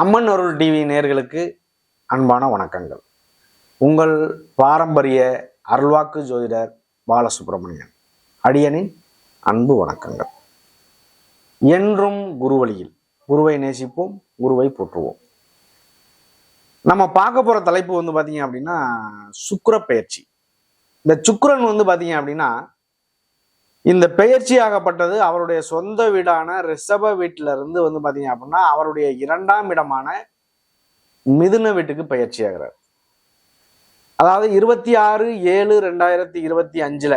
அம்மன் அருள் TV நேர்களுக்கு அன்பான வணக்கங்கள். உங்கள் பாரம்பரிய அருள்வாக்கு ஜோதிடர் பாலசுப்ரமணியன். அடியனின் அன்பு வணக்கங்கள். என்றும் குருவழியில் குருவை நேசிப்போம் குருவை போற்றுவோம். நம்ம பார்க்க போகிற தலைப்பு வந்து பார்த்தீங்க அப்படின்னா சுக்கிர பயிற்சி இந்த சுக்கரன் வந்து பார்த்தீங்க அப்படின்னா இந்த பெயர்ச்சியாகப்பட்டது அவருடைய சொந்த வீடான ரிஷப வீட்டில இருந்து வந்து பாத்தீங்க அப்படின்னா அவருடைய இரண்டாம் இடமான மிதுன வீட்டுக்கு பயிற்சி ஆகிறார் அதாவது இருபத்தி ஆறு ஏழு ரெண்டாயிரத்தி இருபத்தி அஞ்சுல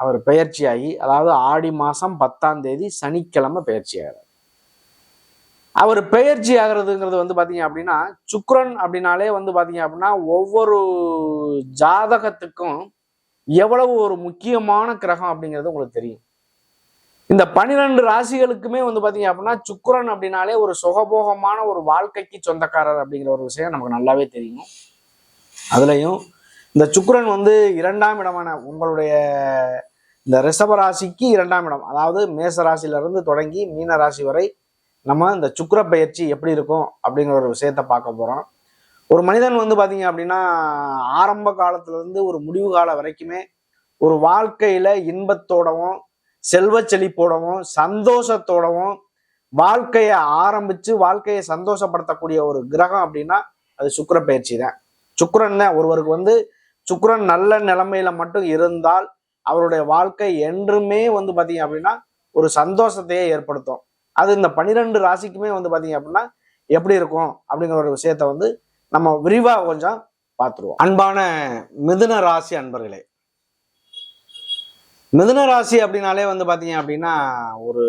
அவர் பயிற்சியாகி அதாவது ஆடி மாசம் பத்தாம் தேதி சனிக்கிழமை பயிற்சி ஆகிறார் அவர் பெயர்ச்சி ஆகிறதுங்கிறது வந்து பாத்தீங்க அப்படின்னா சுக்ரன் அப்படின்னாலே வந்து பாத்தீங்க அப்படின்னா ஒவ்வொரு ஜாதகத்துக்கும் எவ்வளவு ஒரு முக்கியமான கிரகம் அப்படிங்கிறது உங்களுக்கு தெரியும். இந்த பனிரெண்டு ராசிகளுக்குமே வந்து பாத்தீங்க அப்படின்னா சுக்கரன் அப்படின்னாலே ஒரு சுகபோகமான ஒரு வாழ்க்கைக்கு சொந்தக்காரர் அப்படிங்கிற ஒரு விஷயம் நமக்கு நல்லாவே தெரியும். அதுலயும் இந்த சுக்கரன் வந்து இரண்டாம் இடமான உங்களுடைய இந்த ரிஷப ராசிக்கு இரண்டாம் இடம். அதாவது மேச ராசியில இருந்து தொடங்கி மீன ராசி வரை நம்ம இந்த சுக்கிர பயிற்சி எப்படி இருக்கும் அப்படிங்கிற ஒரு விஷயத்த பார்க்க போறோம். ஒரு மனிதன் வந்து பார்த்தீங்க அப்படின்னா ஆரம்ப காலத்துலேருந்து ஒரு முடிவு காலம் வரைக்குமே ஒரு வாழ்க்கையில் இன்பத்தோடவும் செல்வ செழிப்போடவும் சந்தோஷத்தோடவும் வாழ்க்கையை ஆரம்பித்து வாழ்க்கையை சந்தோஷப்படுத்தக்கூடிய ஒரு கிரகம் அப்படின்னா அது சுக்கிர பயிற்சி தான். சுக்கரன் தான். ஒருவருக்கு வந்து சுக்கரன் நல்ல நிலைமையில மட்டும் இருந்தால் அவருடைய வாழ்க்கை என்றுமே வந்து பார்த்தீங்க அப்படின்னா ஒரு சந்தோஷத்தையே ஏற்படுத்தும். அது இந்த பனிரெண்டு ராசிக்குமே வந்து பார்த்தீங்க அப்படின்னா எப்படி இருக்கும் அப்படிங்கிற ஒரு விஷயத்த வந்து நம்ம விரிவா கொஞ்சம் பார்த்துருவோம். அன்பான மிதுன ராசி அன்பர்களே. மிதுன ராசி அப்படின்னாலே வந்து பார்த்தீங்க அப்படின்னா ஒரு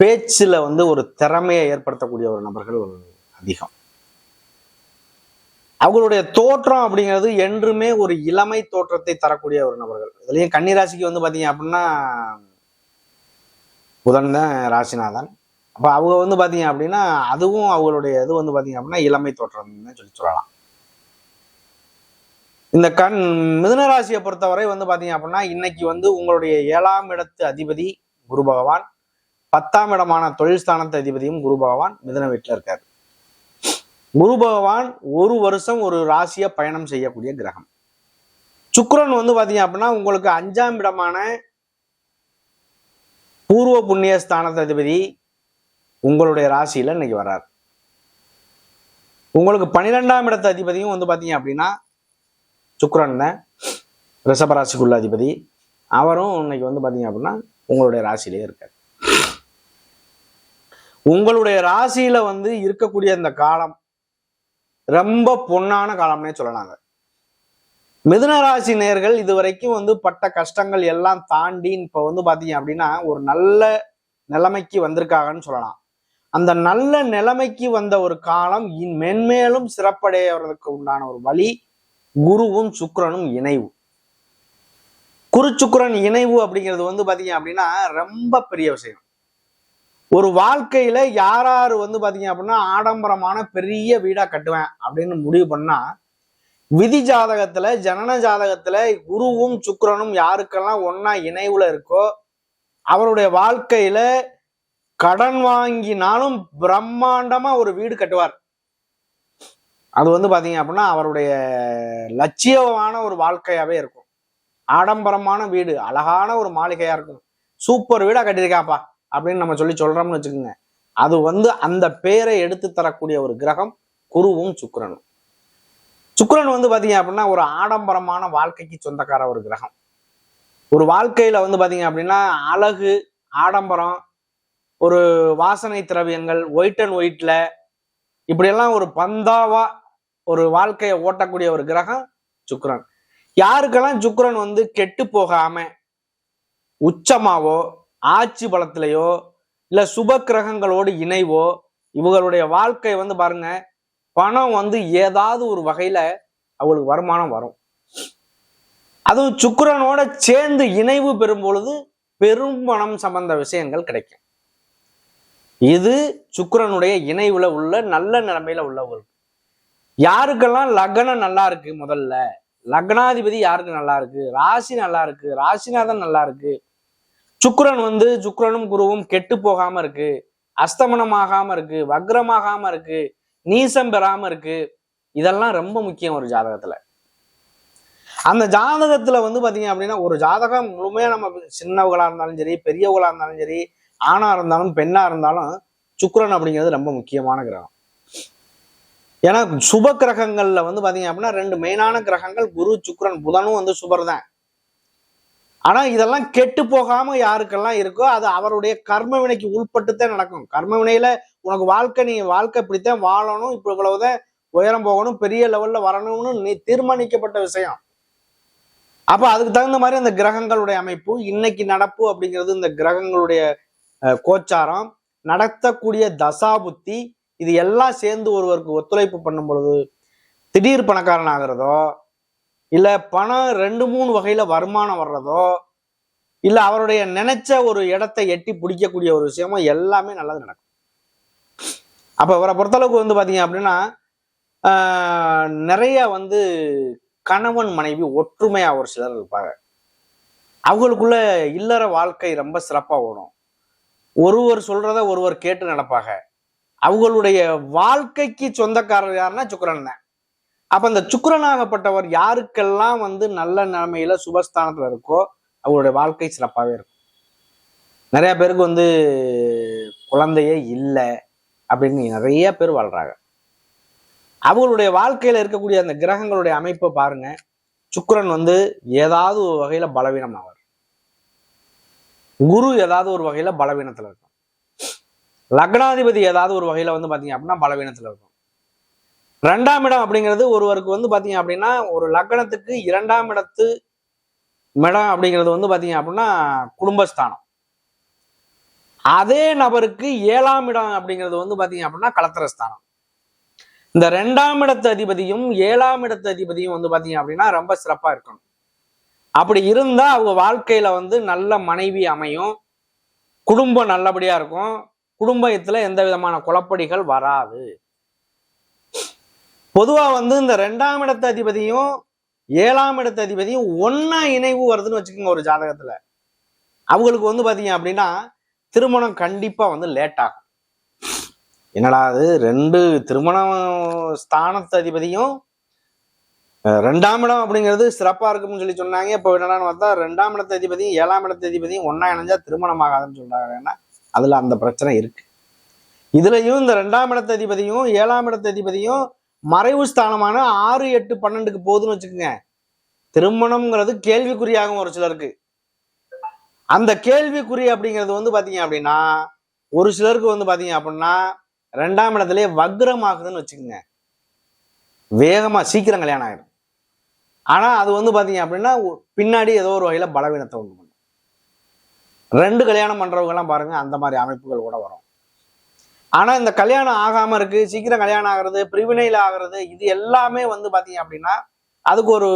பேச்சுல வந்து ஒரு திறமையை ஏற்படுத்தக்கூடிய ஒரு நபர்கள் ஒரு அதிகம். அவங்களுடைய தோற்றம் அப்படிங்கிறது என்றுமே ஒரு இளமை தோற்றத்தை தரக்கூடிய ஒரு நபர்கள். இதுலயும் கன்னிராசிக்கு வந்து பாத்தீங்க அப்படின்னா புதன் தான் ராசிநாதன். அப்போ அவங்க வந்து பார்த்தீங்க அப்படின்னா அதுவும் அவங்களுடைய இது வந்து பார்த்தீங்க அப்படின்னா இளமை தோற்றம்னு சொல்லி சொல்லலாம். இந்த கண் மிதுன ராசியை பொறுத்தவரை வந்து பார்த்தீங்க அப்படின்னா இன்னைக்கு வந்து உங்களுடைய ஏழாம் இடத்து அதிபதி குரு பகவான் பத்தாம் இடமான தொழில் ஸ்தானத்து அதிபதியும் குரு பகவான் மிதன வீட்டில் இருக்கார். குரு பகவான் ஒரு வருஷம் ஒரு ராசியை பயணம் செய்யக்கூடிய கிரகம். சுக்கரன் வந்து பார்த்தீங்க அப்படின்னா உங்களுக்கு அஞ்சாம் இடமான பூர்வ புண்ணிய ஸ்தானத்து அதிபதி உங்களுடைய ராசியில் இன்னைக்கு வர்றார். உங்களுக்கு பன்னிரெண்டாம் இடத்து அதிபதியும் வந்து பார்த்தீங்க அப்படின்னா சுக்கரன் தான். ரிஷபராசிக்குள்ள அதிபதி. அவரும் இன்னைக்கு வந்து பார்த்தீங்க அப்படின்னா உங்களுடைய ராசியிலே இருக்கார். உங்களுடைய ராசியில வந்து இருக்கக்கூடிய இந்த காலம் ரொம்ப பொன்னான காலம்னே சொல்லலாங்க. மிதுன ராசி நேர்கள் இது வரைக்கும் வந்து பட்ட கஷ்டங்கள் எல்லாம் தாண்டி இப்போ வந்து பார்த்தீங்க அப்படின்னா ஒரு நல்ல நிலைமைக்கு வந்திருக்காங்கன்னு சொல்லலாம். அந்த நல்ல நிலைமைக்கு வந்த ஒரு காலம் இன் மென்மேலும் சிறப்படையவர்களுக்கு உண்டான ஒரு வழி குருவும் சுக்கரனும் இணைவு. குரு சுக்கரன் இணைவு அப்படிங்கிறது வந்து பாத்தீங்க அப்படின்னா ரொம்ப பெரிய விஷயம். ஒரு வாழ்க்கையில யார் யார் வந்து பாத்தீங்க அப்படின்னா ஆடம்பரமான பெரிய வீடா கட்டுவேன் அப்படின்னு முடிவு பண்ணா விதி ஜாதகத்துல ஜனன ஜாதகத்துல குருவும் சுக்கரனும் யாருக்கெல்லாம் ஒன்னா இணைவுல இருக்கோ அவருடைய வாழ்க்கையில கடன் வாங்கினாலும் பிரம்மாண்டமா ஒரு வீடு கட்டுவார். அது வந்து பாத்தீங்க அப்படின்னா அவருடைய லட்சியமான ஒரு வாழ்க்கையாவே இருக்கும். ஆடம்பரமான வீடு அழகான ஒரு மாளிகையா இருக்கும். சூப்பர் வீடா கட்டியிருக்காப்பா அப்படின்னு நம்ம சொல்லி சொல்றோம்னு வச்சுக்கோங்க. அது வந்து அந்த பேரை எடுத்து தரக்கூடிய ஒரு கிரகம் குருவும் சுக்கரனும். சுக்கரன் வந்து பாத்தீங்க அப்படின்னா ஒரு ஆடம்பரமான வாழ்க்கைக்கு சொந்தக்கார ஒரு கிரகம். ஒரு வாழ்க்கையில வந்து பாத்தீங்க அப்படின்னா அழகு ஆடம்பரம் ஒரு வாசனை திரவியங்கள் ஒயிட் அண்ட் ஒயிட்ல இப்படியெல்லாம் ஒரு பந்தாவா ஒரு வாழ்க்கையை ஓட்டக்கூடிய ஒரு கிரகம் சுக்ரன் யாருக்கெல்லாம் சுக்ரன் வந்து கெட்டு போகாம உச்சமாவோ ஆட்சி பலத்திலேயோ இல்ல சுப கிரகங்களோடு இணைவோ இவங்களுடைய வாழ்க்கை வந்து பாருங்க பணம் வந்து ஏதாவது ஒரு வகையில அவங்களுக்கு வருமானம் வரும். அதுவும் சுக்கரனோட சேர்ந்து இணைவு பெறும் பொழுது பெரும் பணம் சம்பந்த விஷயங்கள் கிடைக்கும். இது சுக்கரனுடைய இணைவுல உள்ள நல்ல நிலைமையில உள்ளவர்கள். யாருக்கெல்லாம் லக்னம் நல்லா இருக்கு முதல்ல? லக்னாதிபதி யாருக்கு நல்லா இருக்கு? ராசி நல்லா இருக்கு. ராசிநாதன் நல்லா இருக்கு. சுக்கரன் வந்து சுக்கரனும் குருவும் கெட்டு போகாம இருக்கு. அஸ்தமனமாகாம இருக்கு. வக்ரமாகாம இருக்கு. நீசம் பெறாம இருக்கு. இதெல்லாம் ரொம்ப முக்கியம் ஒரு ஜாதகத்துல. அந்த ஜாதகத்துல வந்து பாத்தீங்க அப்படின்னா ஒரு ஜாதகம் முழுமையா நம்ம சின்னவங்களா இருந்தாலும் சரி பெரியவங்களா இருந்தாலும் சரி ஆணா இருந்தாலும் பெண்ணா இருந்தாலும் சுக்கரன் அப்படிங்கிறது ரொம்ப முக்கியமான கிரகம். ஏன்னா சுப கிரகங்கள்ல வந்து பாத்தீங்க அப்படின்னா ரெண்டு மெயினான கிரகங்கள் குரு சுக்கரன் புதனும் வந்து சுபர் தான் ஆனா இதெல்லாம் கெட்டு போகாம யாருக்கெல்லாம் இருக்கோ அது அவருடைய கர்ம வினைக்கு உள்பட்டுத்தான் நடக்கும். கர்ம வினையில உனக்கு வாழ்க்கை நீ வாழ்க்கை இப்படித்தான் வாழணும் இப்ப இவ்வளவுதான் உயரம் போகணும் பெரிய லெவல்ல வரணும்னு நீ தீர்மானிக்கப்பட்ட விஷயம். அப்ப அதுக்கு தகுந்த மாதிரி அந்த கிரகங்களுடைய அமைப்பு இன்னைக்கு நடப்பு அப்படிங்கிறது இந்த கிரகங்களுடைய கோச்சாரம் நடத்தக்கூடிய தசாபுத்தி இது எல்லாம் சேர்ந்து ஒருவருக்கு ஒத்துழைப்பு பண்ணும் பொழுது திடீர் பணக்காரன் ஆகிறதோ இல்லை பணம் ரெண்டு மூணு வகையில் வருமானம் வர்றதோ இல்லை அவருடைய நினைச்ச ஒரு இடத்தை எட்டி பிடிக்கக்கூடிய ஒரு விஷயமோ எல்லாமே நல்லது நடக்கும். அப்போ இவரை பொறுத்தளவுக்கு வந்து பார்த்தீங்க அப்படின்னா நிறைய வந்து கணவன் மனைவி ஒற்றுமையாக ஒரு சிலர் இருப்பாங்க. அவங்களுக்குள்ள இல்லற வாழ்க்கை ரொம்ப சிறப்பாக ஓடும். ஒருவர் சொல்றத ஒருவர் கேட்டு நடப்பாங்க. அவங்களுடைய வாழ்க்கைக்கு சொந்தக்காரர் யாருன்னா சுக்கரன் தான். அப்ப அந்த சுக்கரனாகப்பட்டவர் யாருக்கெல்லாம் வந்து நல்ல நிலைமையில சுபஸ்தானத்துல இருக்கோ அவங்களுடைய வாழ்க்கை சிறப்பாகவே இருக்கும். நிறைய பேருக்கு வந்து குழந்தையே இல்லை அப்படின்னு நிறைய பேர் வாழ்றாங்க. அவங்களுடைய வாழ்க்கையில இருக்கக்கூடிய அந்த கிரகங்களுடைய அமைப்பை பாருங்க. சுக்கரன் வந்து ஏதாவது ஒரு வகையில பலவீனம் ஆகும் குரு ஏதாவது ஒரு வகையில பலவீனத்துல இருக்கும். லக்னாதிபதி ஏதாவது ஒரு வகையில வந்து பாத்தீங்க அப்படின்னா பலவீனத்துல இருக்கும். ரெண்டாம் இடம் அப்படிங்கிறது ஒருவருக்கு வந்து பாத்தீங்க அப்படின்னா ஒரு லக்னத்துக்கு இரண்டாம் இடத்து இடம் அப்படிங்கிறது வந்து பாத்தீங்க அப்படின்னா குடும்பஸ்தானம். அதே நபருக்கு ஏழாம் இடம் அப்படிங்கிறது வந்து பாத்தீங்க அப்படின்னா கலத்திரஸ்தானம். இந்த ரெண்டாம் இடத்து அதிபதியும் ஏழாம் இடத்து அதிபதியும் வந்து பாத்தீங்க அப்படின்னா ரொம்ப சிறப்பா இருக்கணும். அப்படி இருந்தா அவங்க வாழ்க்கையில வந்து நல்ல மனைவி அமையும். குடும்பம் நல்லபடியா இருக்கும். குடும்பத்துல எந்த விதமான குழப்படிகள் வராது. பொதுவா வந்து இந்த ரெண்டாம் இடத்து அதிபதியும் ஏழாம் இடத்து அதிபதியும் ஒன்னா இணைவு வருதுன்னு வச்சுக்கோங்க ஒரு ஜாதகத்துல. அவங்களுக்கு வந்து பாத்தீங்க அப்படின்னா திருமணம் கண்டிப்பா வந்து லேட் ஆகும். என்னடா அது ரெண்டு திருமணம் ஸ்தானத்து அதிபதியும் ரெண்டாம் இடம் அப்படிங்கிறது சிறப்பாக இருக்கும்னு சொல்லி சொன்னாங்க. இப்போ என்னடான்னு பார்த்தா ரெண்டாம் இடத்து அதிபதியும் ஏழாம் இடத்து அதிபதியும் ஒன்றா இணைஞ்சா திருமணம் ஆகாதுன்னு சொல்றாங்க. ஏன்னா அதில் அந்த பிரச்சனை இருக்கு. இதுலயும் இந்த ரெண்டாம் இடத்து அதிபதியும் ஏழாம் இடத்து அதிபதியும் மறைவு ஸ்தானமான ஆறு எட்டு பன்னெண்டுக்கு போகுதுன்னு வச்சுக்கோங்க. திருமணம்ங்கிறது கேள்விக்குறியாகும் ஒரு சிலருக்கு. அந்த கேள்விக்குறி அப்படிங்கிறது வந்து பார்த்தீங்க அப்படின்னா ஒரு சிலருக்கு வந்து பார்த்தீங்க அப்படின்னா ரெண்டாம் இடத்துலயே வக்ரமாகுதுன்னு வச்சுக்கோங்க. வேகமாக சீக்கிரம் கல்யாணம் ஆகிடும் ஆனால் அது வந்து பார்த்தீங்க அப்படின்னா பின்னாடி ஏதோ ஒரு வகையில் பலவீனத்தை உண்டு பண்ணும். ரெண்டு கல்யாணம் பண்றவங்க பாருங்கள் அந்த மாதிரி அமைப்புகள் கூட வரும். ஆனால் இந்த கல்யாணம் ஆகாமல் இருக்குது சீக்கிரம் கல்யாணம் ஆகிறது பிரிவினையில் ஆகிறது இது எல்லாமே வந்து பார்த்தீங்க அப்படின்னா அதுக்கு ஒரு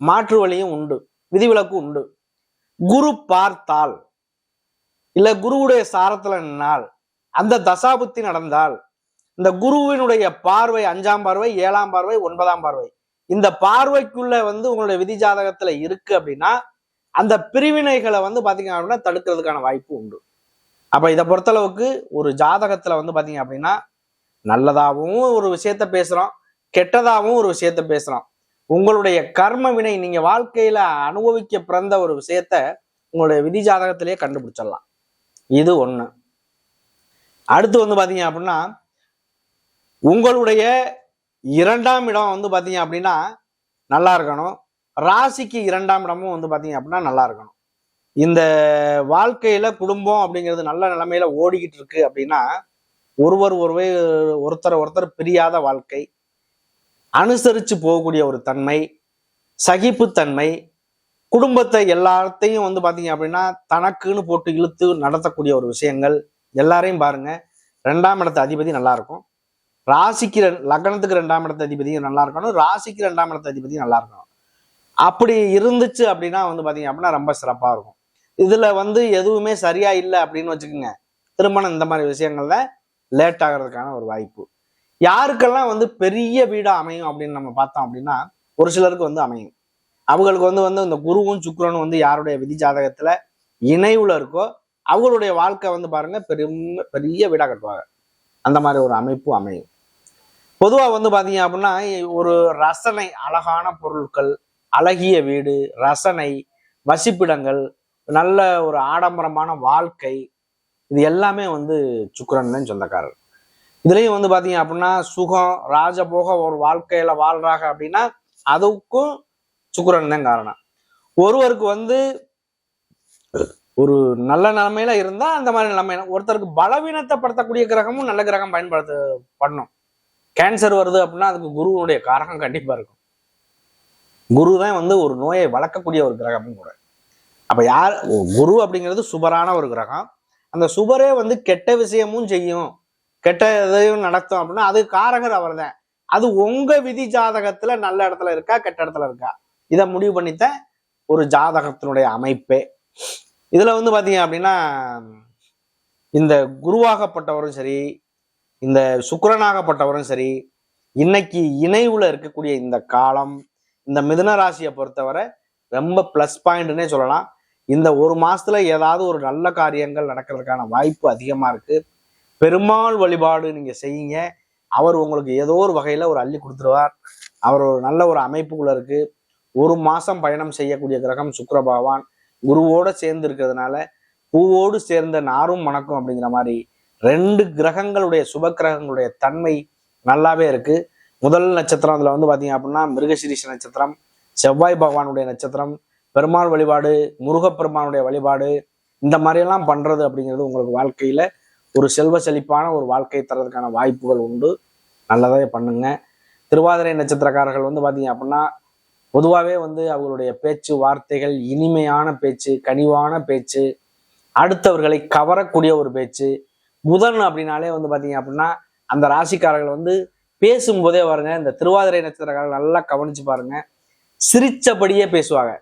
மாற்று வழியும் உண்டு விதிவிலக்கு உண்டு. குரு பார்த்தால் இல்லை குருவுடைய சாரத்தில் நின்னால் அந்த தசாபுத்தி நடந்தால் இந்த குருவினுடைய பார்வை அஞ்சாம் பார்வை ஏழாம் பார்வை ஒன்பதாம் பார்வை இந்த பார்வைக்குள்ள வந்து உங்களுடைய விதி ஜாதகத்துல இருக்கு அப்படின்னா அந்த பிரிவினைகளை வந்து பாத்தீங்க அப்படின்னா தடுக்கிறதுக்கான வாய்ப்பு உண்டு. அப்ப இதை பொறுத்தளவுக்கு ஒரு ஜாதகத்துல வந்து பாத்தீங்க அப்படின்னா நல்லதாகவும் ஒரு விஷயத்த பேசுறோம் கெட்டதாகவும் ஒரு விஷயத்த பேசுறோம். உங்களுடைய கர்ம வினை நீங்க வாழ்க்கையில அனுபவிக்க பிறந்த ஒரு விஷயத்த உங்களுடைய விதி ஜாதகத்திலேயே கண்டுபிடிச்சிடலாம். இது ஒண்ணு. அடுத்து வந்து பாத்தீங்க அப்படின்னா உங்களுடைய இரண்டாம் இடம் வந்து பார்த்தீங்க அப்படின்னா நல்லா இருக்கணும். ராசிக்கு இரண்டாம் இடமும் வந்து பார்த்தீங்க அப்படின்னா நல்லா இருக்கணும். இந்த வாழ்க்கையில குடும்பம் அப்படிங்கிறது நல்ல நிலைமையில ஓடிக்கிட்டு இருக்கு அப்படின்னா ஒருவர் ஒருவர் ஒருத்தர் ஒருத்தர் பிரியாத வாழ்க்கை அனுசரித்து போகக்கூடிய ஒரு தன்மை சகிப்புத்தன்மை குடும்பத்தை எல்லாத்தையும் வந்து பார்த்தீங்க அப்படின்னா தனக்குன்னு போட்டு இழுத்து நடத்தக்கூடிய ஒரு விஷயங்கள் எல்லாரையும் பாருங்க. ரெண்டாம் இடத்த அதிபதி நல்லா இருக்கும். ராசிக்கு லக்னத்துக்கு ரெண்டாம் இடத்து அதிபதியும் நல்லா இருக்கணும். ராசிக்கு ரெண்டாம் இடத்து அதிபதியும் நல்லா இருக்கணும். அப்படி இருந்துச்சு அப்படின்னா வந்து பாத்தீங்க அப்படின்னா ரொம்ப சிறப்பா இருக்கும். இதுல வந்து எதுவுமே சரியா இல்லை அப்படின்னு வச்சுக்கோங்க. திருமணம் இந்த மாதிரி விஷயங்கள்ல லேட் ஆகிறதுக்கான ஒரு வாய்ப்பு. யாருக்கெல்லாம் வந்து பெரிய வீடா அமையும் அப்படின்னு நம்ம பார்த்தோம் அப்படின்னா ஒரு சிலருக்கு வந்து அமையும். அவங்களுக்கு வந்து வந்து இந்த குருவும் சுக்கரனும் வந்து யாருடைய விதி ஜாதகத்துல இணைவுல இருக்கோ அவங்களுடைய வாழ்க்கை வந்து பாருங்க பெரும் பெரிய வீடா கட்டுவாங்க. அந்த மாதிரி ஒரு அமைப்பு அமையும். பொதுவாக வந்து பார்த்தீங்க அப்படின்னா ஒரு ரசனை அழகான பொருட்கள் அழகிய வீடு ரசனை வசிப்பிடங்கள் நல்ல ஒரு ஆடம்பரமான வாழ்க்கை இது எல்லாமே வந்து சுக்கரன் தான் சொந்தக்காரர். இதுலேயும் வந்து பார்த்தீங்க அப்படின்னா சுகம் ராஜபோக ஒரு வாழ்க்கையில் வாழ்றாங்க அப்படின்னா அதுக்கும் சுக்கரன் தான் காரணம். ஒருவருக்கு வந்து ஒரு நல்ல நிலைமையில இருந்தால் அந்த மாதிரி நிலைமையில ஒருத்தருக்கு பலவீனத்தைப்படுத்தக்கூடிய கிரகமும் நல்ல கிரகம் பயன்படுத்த பண்ணும். கேன்சர் வருது அப்படின்னா அதுக்கு குருவினுடைய காரகம் கண்டிப்பாக இருக்கும். குரு தான் வந்து ஒரு நோயை வளர்க்கக்கூடிய ஒரு கிரகமும் கூட. அப்போ யார் குரு அப்படிங்கிறது சுபரான ஒரு கிரகம். அந்த சுபரே வந்து கெட்ட விஷயமும் செய்யும். கெட்ட இதையும் நடத்தும் அப்படின்னா அது காரகர் அவர் தான் அது உங்க விதி ஜாதகத்துல நல்ல இடத்துல இருக்கா கெட்ட இடத்துல இருக்கா? இதை முடிவு பண்ணித்தான் ஒரு ஜாதகத்தினுடைய அமைப்பே. இதுல வந்து பாத்தீங்க அப்படின்னா இந்த குருவாகப்பட்டவரும் சரி இந்த சுக்கரனாகப்பட்டவரும் சரி இன்னைக்கு இணைவுல இருக்கக்கூடிய இந்த காலம் இந்த மிதுன ராசியை பொறுத்தவரை ரொம்ப ப்ளஸ் பாயிண்ட்னே சொல்லலாம். இந்த ஒரு மாசத்துல ஏதாவது ஒரு நல்ல காரியங்கள் நடக்கிறதுக்கான வாய்ப்பு அதிகமா இருக்கு. பெருமாள் வழிபாடு நீங்க செய்யுங்க. அவர் உங்களுக்கு ஏதோ ஒரு வகையில ஒரு அள்ளி கொடுத்துருவார். அவர் ஒரு நல்ல ஒரு அமைப்புக்குள்ள இருக்கு. ஒரு மாசம் பயணம் செய்யக்கூடிய கிரகம் சுக்கர பகவான். குருவோட சேர்ந்து இருக்கிறதுனால பூவோடு சேர்ந்த நாரும் மணக்கும் அப்படிங்கிற மாதிரி ரெண்டு கிரகங்களுடைய சுப கிரகங்களுடைய தன்மை நல்லாவே இருக்கு. முதல் நட்சத்திரம் அதுல வந்து பாத்தீங்க அப்படின்னா மிருகசிரீஷ நட்சத்திரம் செவ்வாய் பகவானுடைய நட்சத்திரம் பெருமாள் வழிபாடு முருகப்பெருமானுடைய வழிபாடு இந்த மாதிரியெல்லாம் பண்றது அப்படிங்கிறது உங்களுக்கு வாழ்க்கையில ஒரு செல்வ செழிப்பான ஒரு வாழ்க்கை தரதுக்கான வாய்ப்புகள் உண்டு. நல்லதாக பண்ணுங்க. திருவாதிரை நட்சத்திரக்காரர்கள் வந்து பாத்தீங்க அப்படின்னா பொதுவாகவே வந்து அவங்களுடைய பேச்சு வார்த்தைகள் இனிமையான பேச்சு கனிவான பேச்சு அடுத்தவர்களை கவரக்கூடிய ஒரு பேச்சு புதன் அப்படின்னாலே வந்து பார்த்தீங்க அப்படின்னா அந்த ராசிக்காரர்கள் வந்து பேசும்போதே பாருங்க இந்த திருவாதிரை நட்சத்திரக்காரர்கள் நல்லா கவனிச்சு பாருங்க. சிரிச்சபடியே பேசுவாங்க.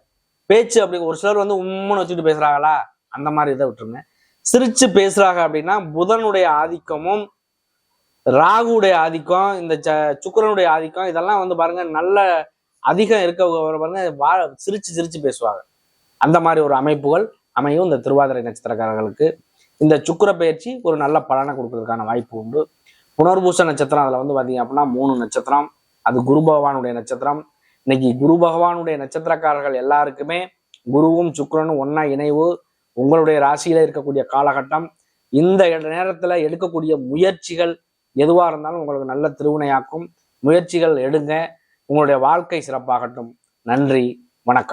பேச்சு அப்படி ஒரு சிலர் வந்து உம்முன்னு வச்சுட்டு பேசுறாங்களா? அந்த மாதிரி இதை விட்டுருங்க. சிரிச்சு பேசுறாங்க அப்படின்னா புதனுடைய ஆதிக்கமும் ராகுடைய ஆதிக்கம் இந்த ச சுக்கிரனுடைய ஆதிக்கம் இதெல்லாம் வந்து பாருங்க நல்ல அதிகம் இருக்க பாருங்க வா சிரிச்சு சிரிச்சு பேசுவாங்க. அந்த மாதிரி ஒரு அமைப்புகள் அமையும் இந்த திருவாதிரை நட்சத்திரக்காரர்களுக்கு. இந்த சுக்கர பயிற்சி ஒரு நல்ல பலனை கொடுக்கறதுக்கான வாய்ப்பு உண்டு. புனர்பூச நட்சத்திரம் அதில் வந்து பார்த்தீங்க அப்படின்னா மூணு நட்சத்திரம் அது குரு பகவானுடைய நட்சத்திரம். இன்னைக்கு குரு பகவானுடைய நட்சத்திரக்காரர்கள் எல்லாருக்குமே குருவும் சுக்கரனும் ஒன்னா இணைவு. உங்களுடைய ராசியில இருக்கக்கூடிய காலகட்டம் இந்த நேரத்துல எடுக்கக்கூடிய முயற்சிகள் எதுவா இருந்தாலும் உங்களுக்கு நல்ல திருவினையாக்கும். முயற்சிகள் எடுங்க. உங்களுடைய வாழ்க்கை சிறப்பாகட்டும். நன்றி வணக்கம்.